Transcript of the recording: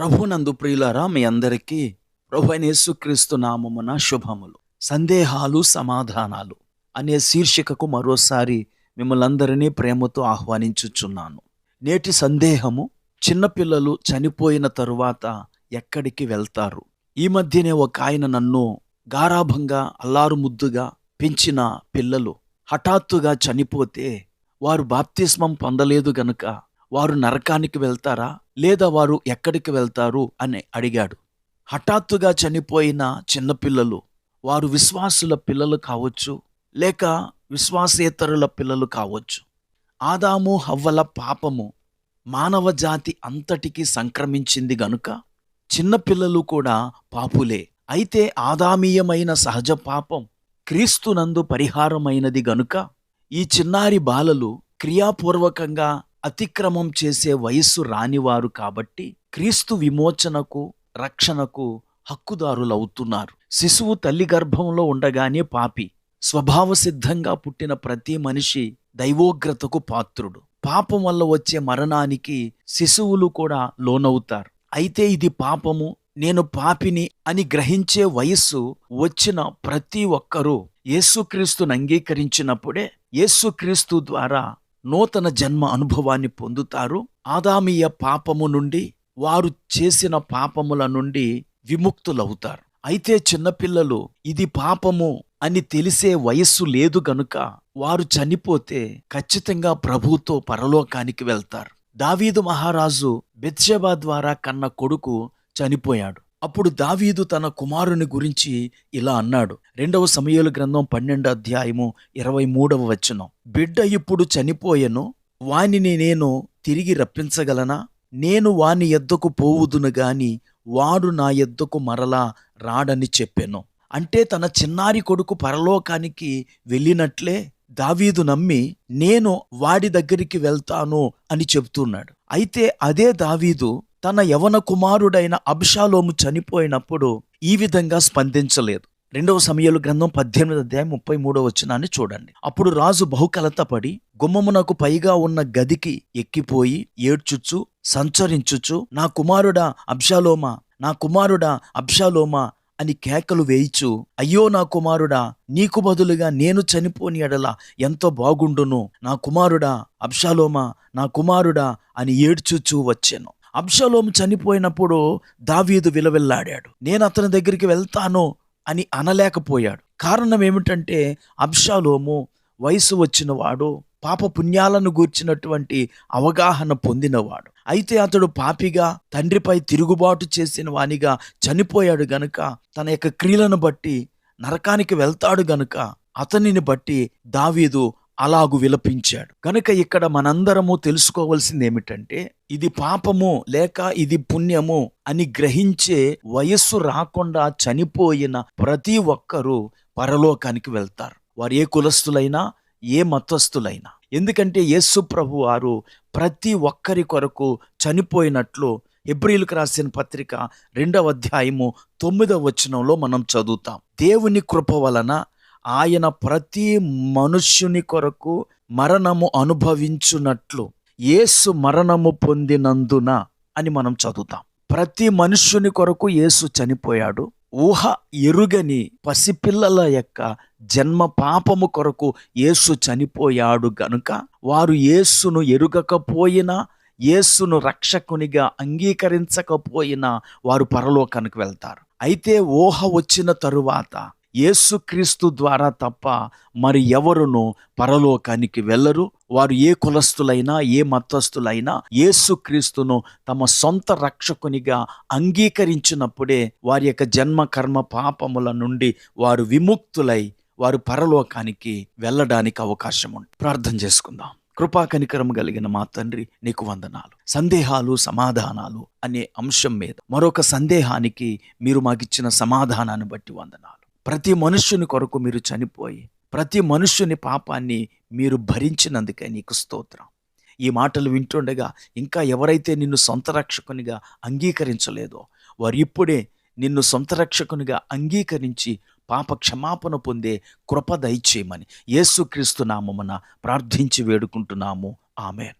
ప్రభునందు ప్రియులారా మీ అందరికీ ప్రభు యేసుక్రీస్తు నామమున శుభములు. సందేహాలు సమాధానాలు అనే శీర్షికకు మరోసారి మిమ్మల్ని అందరినీ ప్రేమతో ఆహ్వానించుచున్నాను. నేటి సందేహము చిన్నపిల్లలు చనిపోయిన తరువాత ఎక్కడికి వెళ్తారు? ఈ మధ్యనే ఒక ఆయన నన్ను గారాభంగా అల్లారు ముద్దుగా పెంచిన పిల్లలు హఠాత్తుగా చనిపోతే వారు బాప్తిస్మం పొందలేదు గనుక వారు నరకానికి వెళ్తారా? లేదా వారు ఎక్కడికి వెళ్తారు అని అడిగాడు. హఠాత్తుగా చనిపోయిన చిన్నపిల్లలు వారు విశ్వాసుల పిల్లలు కావచ్చు లేక విశ్వాసేతరుల పిల్లలు కావచ్చు. ఆదాము హవ్వల పాపము మానవ జాతి అంతటికి సంక్రమించింది గనుక చిన్నపిల్లలు కూడా పాపులే. అయితే ఆదామీయమైన సహజ పాపం క్రీస్తునందు పరిహారమైనది గనుక ఈ చిన్నారి బాలలు క్రియాపూర్వకంగా అతిక్రమం చేసే వయస్సు రానివారు కాబట్టి క్రీస్తు విమోచనకు రక్షణకు హక్కుదారులవుతున్నారు. శిశువు తల్లి గర్భంలో ఉండగానే పాపి. స్వభావ సిద్ధంగా పుట్టిన ప్రతి మనిషి దైవోగ్రతకు పాత్రుడు. పాపం వల్ల వచ్చే మరణానికి శిశువులు కూడా లోనవుతారు. అయితే ఇది పాపము నేను పాపిని అని గ్రహించే వయస్సు వచ్చిన ప్రతి ఒక్కరూ యేసుక్రీస్తును అంగీకరించినప్పుడే యేసుక్రీస్తు ద్వారా నూతన జన్మ అనుభవాన్ని పొందుతారు. ఆదామీయ పాపము నుండి వారు చేసిన పాపముల నుండి విముక్తులవుతారు. అయితే చిన్నపిల్లలు ఇది పాపము అని తెలిసే వయస్సు లేదు గనుక వారు చనిపోతే ఖచ్చితంగా ప్రభుతో పరలోకానికి వెళ్తారు. దావీదు మహారాజు బెత్షబా ద్వారా కన్న కొడుకు చనిపోయాడు. అప్పుడు దావీదు తన కుమారుని గురించి ఇలా అన్నాడు. రెండవ సమయాల గ్రంథం పన్నెండు అధ్యాయము ఇరవై మూడవ వచనం. బిడ్డ ఇప్పుడు చనిపోయెను వానిని నేను తిరిగి రప్పించగలనా? నేను వాని ఎద్దకు పోవుదును గాని వాడు నా ఎద్దకు మరలా రాడని చెప్పాను. అంటే తన చిన్నారి కొడుకు పరలోకానికి వెళ్ళినట్లే దావీదు నమ్మి నేను వాడి దగ్గరికి వెళ్తాను అని చెప్తున్నాడు అయితే అదే దావీదు తన యవన కుమారుడైన అబ్షాలోము చనిపోయినప్పుడు ఈ విధంగా స్పందించలేదు. రెండవ సమయాలు గ్రంథం పద్దెనిమిది అధ్యాయం ముప్పై మూడవ వచనాన్ని చూడండి. అప్పుడు రాజు బహుకలతపడి గుమ్మమునకు పైగా ఉన్న గదికి ఎక్కిపోయి ఏడ్చుచు సంచరించుచు నా కుమారుడా అబ్షాలోమా నా కుమారుడా అబ్షాలోమా అని కేకలు వేయిచు అయ్యో నా కుమారుడా నీకు బదులుగా నేను చనిపోని ఎడల ఎంతో బాగుండును నా కుమారుడా అబ్షాలోమా నా కుమారుడా అని ఏడ్చుచూ వచ్చాను. అబ్షలోము చనిపోయినప్పుడు దావీదు విలవిల్లాడాడు. నేను అతని దగ్గరికి వెళ్తాను అని అనలేకపోయాడు. కారణం ఏమిటంటే అబ్షాలోము వయసు వచ్చినవాడు పాప పుణ్యాలను గూర్చినటువంటి అవగాహన పొందినవాడు. అయితే అతడు పాపిగా తండ్రిపై తిరుగుబాటు చేసిన వానిగా చనిపోయాడు గనుక తన యొక్క క్రియలను బట్టి నరకానికి వెళ్తాడు గనుక అతనిని బట్టి దావీదు అలాగు విలపించాడు. కనుక ఇక్కడ మనందరము తెలుసుకోవాల్సింది ఏమిటంటే ఇది పాపము లేక ఇది పుణ్యము అని గ్రహించే వయస్సు రాకుండా చనిపోయిన ప్రతి ఒక్కరూ పరలోకానికి వెళ్తారు. వారు ఏ కులస్తులైనా ఏ మతస్థులైనా. ఎందుకంటే యేసు ప్రభు వారు ప్రతి ఒక్కరి కొరకు చనిపోయినట్లు ఎబ్రిల్కి రాసిన పత్రిక రెండవ అధ్యాయము తొమ్మిదవ వచనంలో మనం చదువుతాం. దేవుని కృప వలన ఆయన ప్రతి మనుష్యుని కొరకు మరణము అనుభవించున్నట్లు యేసు మరణము పొందినందున అని మనం చదువుతాం. ప్రతి మనుష్యుని కొరకు యేసు చనిపోయాడు. ఊహ ఎరుగని పసిపిల్లల యొక్క జన్మ పాపము కొరకు యేసు చనిపోయాడు గనుక వారు యేసును ఎరుగకపోయినా యేసును రక్షకునిగా అంగీకరించకపోయినా వారు పరలోకానికి వెళ్తారు. అయితే ఊహ వచ్చిన తరువాత యేసుక్రీస్తు ద్వారా తప్ప మరి ఎవరును పరలోకానికి వెళ్ళరు? వారు ఏ కులస్తులైనా ఏ మతస్థులైనా యేసుక్రీస్తును తమ సొంత రక్షకునిగా అంగీకరించినప్పుడే వారి యొక్క జన్మ కర్మ పాపముల నుండి వారు విముక్తులై వారు పరలోకానికి వెళ్ళడానికి అవకాశం ఉంది. ప్రార్థన చేసుకుందాం. కృపా కనికరం కలిగిన మా తండ్రి నీకు వందనాలు. సందేహాలు సమాధానాలు అనే అంశం మీద మరొక సందేహానికి మీరు మాకిచ్చిన సమాధానాన్ని బట్టి వందనాలు. ప్రతి మనుష్యుని కొరకు మీరు చనిపోయి ప్రతి మనుష్యుని పాపాన్ని మీరు భరించినందుకే నీకు స్తోత్రం. ఈ మాటలు వింటుండగా ఇంకా ఎవరైతే నిన్ను సొంత రక్షకునిగా అంగీకరించలేదో వారు ఇప్పుడే నిన్ను సొంత రక్షకునిగా అంగీకరించి పాప క్షమాపణ పొందే కృప దయచేయమని యేసుక్రీస్తు నామమున ప్రార్థించి వేడుకుంటున్నాము. ఆమె